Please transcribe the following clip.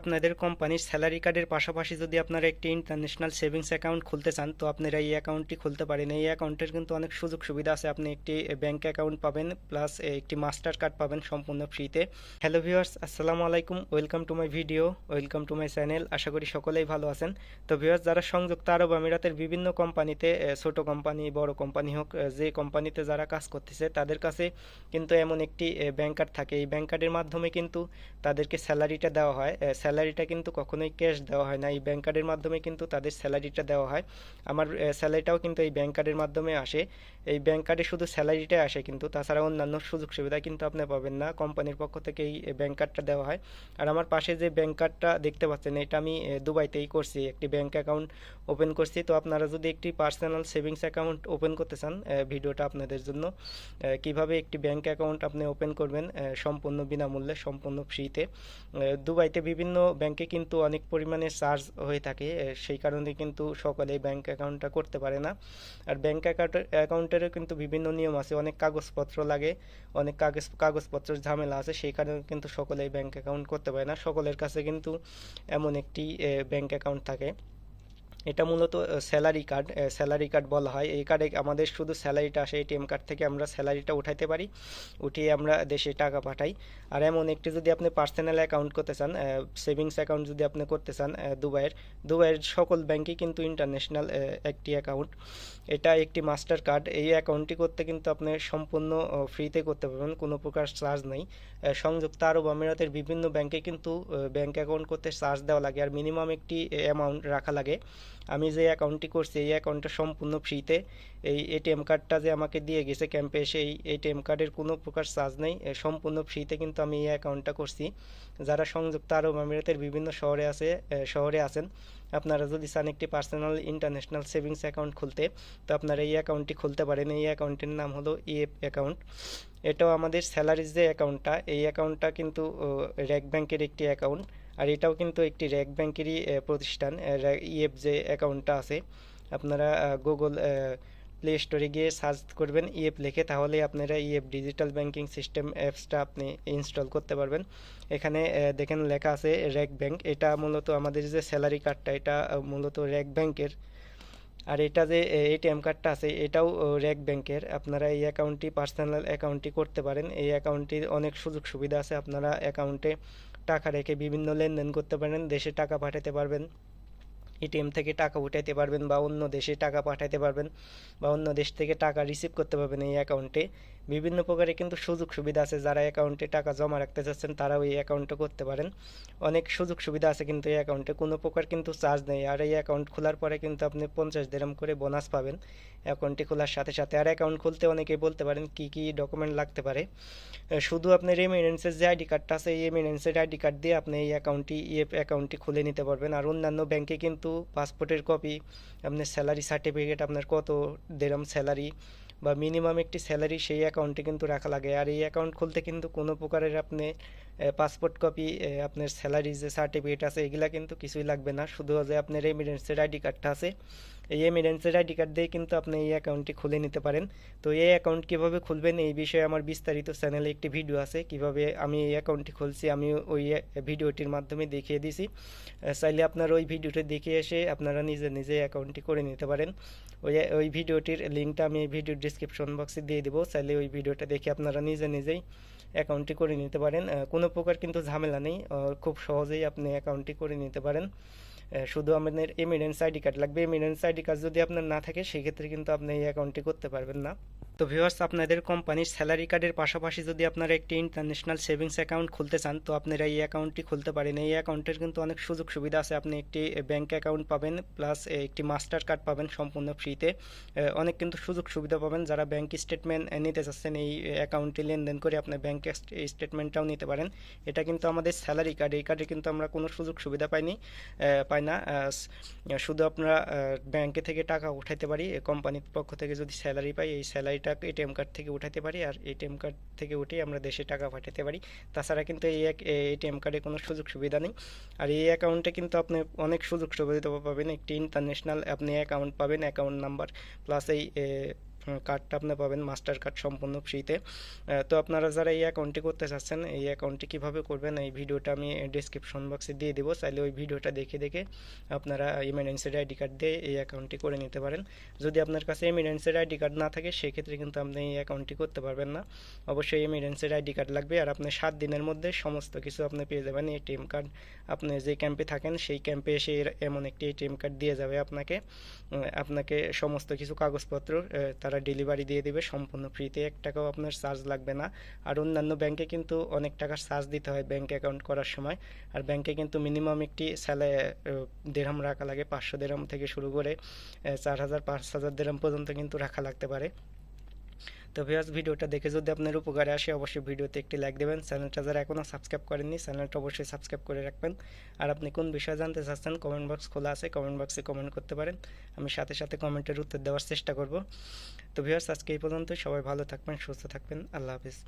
আপনাদের কোম্পানির স্যালারি কার্ডের পাশাপাশি যদি আপনারা একটি ইন্টারন্যাশনাল সেভিংস অ্যাকাউন্ট খুলতে চান, তো আপনারা এই অ্যাকাউন্টটি খুলতে পারেন। এই অ্যাকাউন্টের কিন্তু অনেক সুযোগ সুবিধা আছে। আপনি একটি ব্যাংক অ্যাকাউন্ট পাবেন প্লাস একটি মাস্টার কার্ড পাবেন সম্পূর্ণ ফ্রিতে হ্যালো ভিউয়ার্স আসসালামু আলাইকুম। Welcome to my video welcome to my channel আশা করি সকলেই ভালো আছেন। তো ভিউয়ার্স যারা সংযুক্ত আরব আমিরাতের বিভিন্ন কোম্পানিতে ছোট কোম্পানি, বড় কোম্পানি হোক যে কোম্পানিতে যারা কাজ করতেছে, তাদের কাছে কিন্তু এমন একটি ব্যাংক কার্ড থাকে। এই ব্যাংক কার্ডের মাধ্যমে কিন্তু তাদেরকে স্যালারিটা দেওয়া হয়। স্যালারিটা কিন্তু কখনোই ক্যাশ দেওয়া হয় না। এই ব্যাংক কার্ডের মাধ্যমে কিন্তু তাদের স্যালারিটা দেওয়া হয়। আমার স্যালারিটাও কিন্তু এই ব্যাংক কার্ডের মাধ্যমে আসে। এই ব্যাংক কার্ডে শুধু স্যালারিটাই আসে কিন্তু তাছাড়া অন্যান্য সুযোগ সুবিধা কিন্তু আপনি পাবেন না। কোম্পানির পক্ষ থেকে এই ব্যাংক কার্ডটা দেওয়া হয়। আর আমার পাশে যে ব্যাংক কার্ডটা দেখতে পাচ্ছেন, এটা আমি দুবাইতেই করছি। একটি ব্যাংক অ্যাকাউন্ট ওপেন করছি। তো আপনারা যদি একটি পার্সোনাল সেভিংস অ্যাকাউন্ট ওপেন করতে চান ভিডিওটা আপনাদের জন্য কীভাবে একটি ব্যাংক অ্যাকাউন্ট আপনি ওপেন করবেন সম্পূর্ণ বিনামূল্যে, সম্পূর্ণ ফ্রিতে দুবাইতে বিভিন্ন ব্যাংকে কিন্তু অনেক পরিমাণে চার্জ হয়ে থাকে সেই কারণে কিন্তু সকলে ব্যাংক অ্যাকাউন্টটা করতে পারে না। আর ব্যাংক অ্যাকাউন্ট, অ্যাকাউন্টেরও কিন্তু বিভিন্ন নিয়ম আছে, অনেক কাগজপত্র লাগে, অনেক কাগজ, কাগজপত্রের ঝামেলা আছে, সেই কারণে কিন্তু সকলেই ব্যাংক অ্যাকাউন্ট করতে পারে না। সকলের কাছে কিন্তু এমন একটি ব্যাংক অ্যাকাউন্ট থাকে। এটা মূলত স্যালারি কার্ড স্যালারি কার্ড বলা হয়। এই কার্ডে আমাদের শুধু স্যালারিটা আসে এটিএম কার্ড থেকে আমরা স্যালারিটা উঠাইতে পারি, উঠিয়ে আমরা দেশে টাকা পাঠাই। আর এমন একটি যদি আপনি পার্সোনাল অ্যাকাউন্ট করতে চান সেভিংস অ্যাকাউন্ট যদি আপনি করতে চান দুবাইয়ের দুবাইয়ের সকল ব্যাংকই কিন্তু ইন্টারন্যাশনাল একটি অ্যাকাউন্ট এটা একটি মাস্টার কার্ড এই অ্যাকাউন্টটি করতে কিন্তু আপনি সম্পূর্ণ ফ্রিতে করতে পারবেন, কোনো প্রকার চার্জ নেই। সংযুক্ত আরব আমিরাতের বিভিন্ন ব্যাংকে কিন্তু ব্যাংক অ্যাকাউন্ট করতে চার্জ দেওয়া লাগে। আর মিনিমাম একটি অ্যামাউন্ট রাখা লাগে। আমি যে অ্যাকাউন্টটি করছি, এই অ্যাকাউন্টটা সম্পূর্ণ ফ্রিতে এই এটিএম কার্ডটা যে আমাকে দিয়ে গেছে ক্যাম্পে এসে, এই এটিএম কার্ডের কোনো প্রকার চার্জ নেই। সম্পূর্ণ ফ্রিতে কিন্তু আমি এই অ্যাকাউন্টটা করছি। যারা সংযুক্ত আরব আমিরাতের বিভিন্ন শহরে আছে শহরে আছেন, আপনারা যদি চান একটি পার্সোনাল ইন্টারন্যাশনাল সেভিংস অ্যাকাউন্ট খুলতে, তো আপনারা এই অ্যাকাউন্টটি খুলতে পারেন। এই অ্যাকাউন্টের নাম হলো ইএফ অ্যাকাউন্ট এটাও আমাদের স্যালারির যে অ্যাকাউন্টটা এই অ্যাকাউন্টটা কিন্তু র্যাক ব্যাংকের একটি অ্যাকাউন্ট আর এটাও কিন্তু একটি র্যাক ব্যাংকেরই প্রতিষ্ঠান। ইএফ যে অ্যাকাউন্টটা আছে, আপনারা গুগল প্লে স্টোরে গিয়ে সার্চ করবেন ইএফ লিখে, তাহলে আপনারা ইএফ ডিজিটাল ব্যাংকিং সিস্টেম অ্যাপসটা আপনি ইনস্টল করতে পারবেন। এখানে দেখেন লেখা আছে র্যাক ব্যাংক। এটা মূলত আমাদের যে স্যালারি কার্ডটা, এটা মূলত র্যাক ব্যাংকের। আর এটা যে এটিএম কার্ডটা আছে, এটাও র্যাক ব্যাংকের। আপনারা এই অ্যাকাউন্টটি, পার্সোনাল অ্যাকাউন্টটি করতে পারেন। এই অ্যাকাউন্টটির অনেক সুযোগ সুবিধা আছে। আপনারা অ্যাকাউন্টে টাকা রেখে বিভিন্ন লেনদেন করতে পারেন, দেশে টাকা পাঠাতে পারবেন এটিএম থেকে টাকা উঠাইতে পারবেন বা অন্য দেশে টাকা পাঠাতে পারবেন বা অন্য দেশ থেকে টাকা রিসিভ করতে পারবেন এই অ্যাকাউন্টে বিভিন্ন প্রকারের কিন্তু সুযোগ সুবিধা আছে। যারা অ্যাকাউন্টে টাকা জমা রাখতে চাচ্ছেন, তারাও এই অ্যাকাউন্টে করতে পারেন। অনেক সুযোগ সুবিধা আছে কিন্তু এই অ্যাকাউন্টে কোনো প্রকার কিন্তু চার্জ নেই। আর এই অ্যাকাউন্ট খোলার পরে কিন্তু আপনি পঞ্চাশ দেরাম করে বোনাস পাবেন। অ্যাকাউন্টটি খোলার সাথে সাথে। আর অ্যাকাউন্ট খুলতে অনেকেই বলতে পারেন, কি কি ডকুমেন্ট লাগতে পারে? শুধু আপনি রেমিডেন্সের যে আইডি কার্ডটা আছে, এই রেমিডেন্সের আইডি কার্ড দিয়ে আপনি এই অ্যাকাউন্টটি ইএফ অ্যাকাউন্টটি খুলে নিতে পারবেন। আর অন্যান্য ব্যাংকে কিন্তু পাসপোর্টের কপি আপনার স্যালারি সার্টিফিকেট আপনার কত দেরাম স্যালারি বা মিনিমাম একটি স্যালারি সেই অ্যাকাউন্টে কিন্তু রাখা লাগে। আর এই অ্যাকাউন্ট খুলতে কিন্তু কোনো প্রকারের আপনি পাসপোর্ট কপি আপনার স্যালারি যে সার্টিফিকেট আছে, এগুলা কিন্তু কিছুই লাগবে না। শুধু যে আপনার রেমিডেন্সের আইডি কার্ডটা আছে। এই এমিডেন্সের আইডি কার্ড দিয়ে কিন্তু আপনি এই অ্যাকাউন্টটি খুলে নিতে পারেন। তো এই অ্যাকাউন্ট কীভাবে খুলবেন এই বিষয়ে আমার বিস্তারিত চ্যানেলে একটি ভিডিও আছে। কীভাবে আমি এই অ্যাকাউন্টটি খুলছি, আমি ওই ভিডিওটির মাধ্যমে দেখিয়ে দিছি। চাইলে আপনার ওই ভিডিওটি দেখে এসে আপনারা নিজে নিজে অ্যাকাউন্টটি করে নিতে পারেন। ওই ওই ভিডিওটির লিঙ্কটা আমি এই ভিডিওর ডিসক্রিপশন বক্সে দিয়ে দেবো। চাইলে ওই ভিডিওটা দেখে আপনারা নিজে নিজেই অ্যাকাউন্টটি করে নিতে পারেন। কোনো প্রকার কিন্তু ঝামেলা নেই। খুব সহজেই আপনি অ্যাকাউন্টটি করে নিতে পারেন। শুধু আমাদের এমিডেন্স আইডি কার্ড লাগবে। এমিডেন্স আইডি কার্ড যদি আপনার না থাকে, সেক্ষেত্রে কিন্তু আপনি এই অ্যাকাউন্টটি করতে পারবেন না। তো ভিউয়ার্স আপনাদের কোম্পানির স্যালারি কার্ডের পাশাপাশি যদি আপনারা একটি ইন্টারন্যাশনাল সেভিংস অ্যাকাউন্ট খুলতে চান, তো আপনারা এই অ্যাকাউন্টটি খুলতে পারেন। এই অ্যাকাউন্টের কিন্তু অনেক সুযোগ সুবিধা আছে। আপনি একটি ব্যাংক অ্যাকাউন্ট পাবেন প্লাস একটি মাস্টার কার্ড পাবেন সম্পূর্ণ ফ্রিতে অনেক কিন্তু সুযোগ সুবিধা পাবেন যারা ব্যাংক স্টেটমেন্ট নিতে চাচ্ছেন এই অ্যাকাউন্টে লেনদেন করে আপনার ব্যাংক স্টেটমেন্টটাও নিতে পারেন। এটা কিন্তু আমাদের স্যালারি কার্ড এই কার্ডে কিন্তু আমরা কোনো সুযোগ সুবিধা পাইনি পাই না। শুধু আপনারা ব্যাংকে থেকে টাকা উঠাইতে পারি কোম্পানির পক্ষ থেকে যদি স্যালারি পাই, এই স্যালারিটা এটিএম কার্ড থেকে উঠাতে পারি আর এটিএম কার্ড থেকে উঠে আমরা দেশে টাকা পাঠাতে পারি। তাছাড়া কিন্তু এই এক এটিএম কার্ডে কোনো সুযোগ সুবিধা নেই। আর এই অ্যাকাউন্টে কিন্তু আপনি অনেক সুযোগ সুবিধা পাবেন। একটি ইন্টারন্যাশনাল আপনি অ্যাকাউন্ট পাবেন অ্যাকাউন্ট নাম্বার প্লাস এই কার্ডটা আপনি পাবেন মাস্টার কার্ড সম্পূর্ণ ফ্রিতে তো আপনারা যারা এই অ্যাকাউন্টটি করতে চাচ্ছেন, এই অ্যাকাউন্টটি কীভাবে করবেন, এই ভিডিওটা আমি ডিসক্রিপশন বক্সে দিয়ে দেবো। চাইলে ওই ভিডিওটা দেখে দেখে আপনারা ইমার্জেন্সির আইডি কার্ড দিয়ে এই অ্যাকাউন্টটি করে নিতে পারেন। যদি আপনার কাছে ইমার্জেন্সির আইডি কার্ড না থাকে, সেক্ষেত্রে কিন্তু আপনি এই অ্যাকাউন্টটি করতে পারবেন না। অবশ্যই ইমার্জেন্সির আইডি কার্ড লাগবে আর আপনি সাত দিনের মধ্যে সমস্ত কিছু আপনি পেয়ে যাবেন। এটিএম কার্ড আপনি যে ক্যাম্পে থাকেন, সেই ক্যাম্পে এসে এমন একটি এটিএম কার্ড দিয়ে যাবে আপনাকে। আপনাকে সমস্ত কিছু কাগজপত্র তারা ডেলিভারি দিয়ে দেবে, সম্পূর্ণ ফ্রিতে এক টাকাও আপনার চার্জ লাগবে না। আর অন্যান্য ব্যাংকে কিন্তু অনেক টাকার চার্জ দিতে হয় ব্যাংক অ্যাকাউন্ট করার সময়। আর ব্যাংকে কিন্তু মিনিমাম একটি স্যালে দেড়াম রাখা লাগে। পাঁচশো দেড়াম থেকে শুরু করে চার হাজার, পাঁচ হাজার দেড়াম পর্যন্ত কিন্তু রাখা লাগতে পারে। তো ভিউয়ার্স ভিডিওটা দেখে যদি আপনার উপকারে আসে, অবশ্যই ভিডিওতে একটি লাইক দেবেন। চ্যানেলটা যারা এখনও সাবস্ক্রাইব করেননি চ্যানেলটা অবশ্যই সাবস্ক্রাইব করে রাখবেন। আর আপনি কোন বিষয়ে জানতে চাচ্ছেন কমেন্ট বক্স খোলা আছে কমেন্ট বক্সে কমেন্ট করতে পারেন। আমি সাথে সাথে কমেন্টের উত্তর দেওয়ার চেষ্টা করব। তো ভিউয়ার্স আজকে এই পর্যন্ত সবাই ভালো থাকবেন, সুস্থ থাকবেন। আল্লাহ হাফিজ।